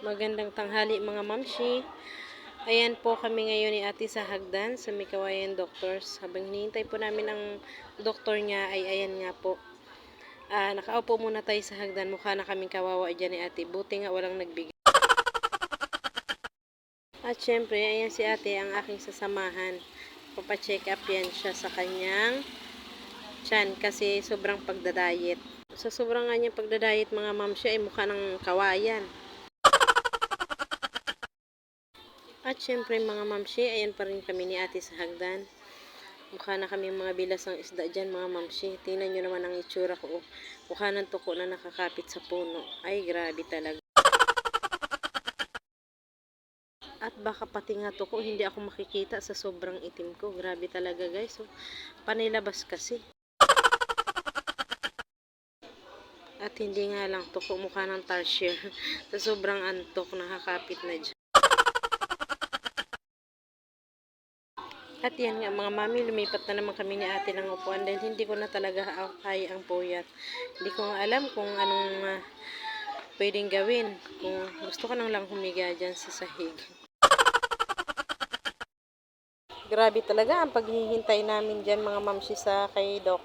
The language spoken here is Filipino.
Magandang tanghali mga mamshi. Ayan po kami ngayon ni ate sa Hagdan sa Mikawayan Doctors. Habang hinihintay po namin ang doktor niya ay ayan nga po. Ah, nakaupo muna tayo sa Hagdan. Mukha na kaming kawawa dyan ni ate. Buti nga walang nagbigay. At syempre, ayan si ate ang aking sasamahan. Papacheck up yan siya sa kanyang chan kasi sobrang pagdadayet. Sa sobrang nga niyang pagdadayet mga mamshi ay mukha ng kawayan. At syempre mga mamshi, ayan pa rin kami ni ate sa hagdan. Mukha na kami mga bilas ng isda dyan mga mamshi. Tingnan nyo naman ang itsura ko. oh. Mukha ng tuko na nakakapit sa puno. Ay grabe talaga. At baka pati nga tuko, hindi ako makikita sa sobrang itim ko. Grabe talaga guys. So, panilabas kasi. At hindi nga lang tuko mukha ng tarsier. sa sobrang antok, nakakapit na dyan. At yan nga mga mami, lumipat na naman kami ni ate ng upuan dahil hindi ko na talaga kaya ang puyat. Hindi ko alam kung anong ah, pwedeng gawin. Kung gusto ko nang lang humiga dyan sa sahig. Grabe talaga ang paghihintay namin dyan mga mamsi sa kay Doc.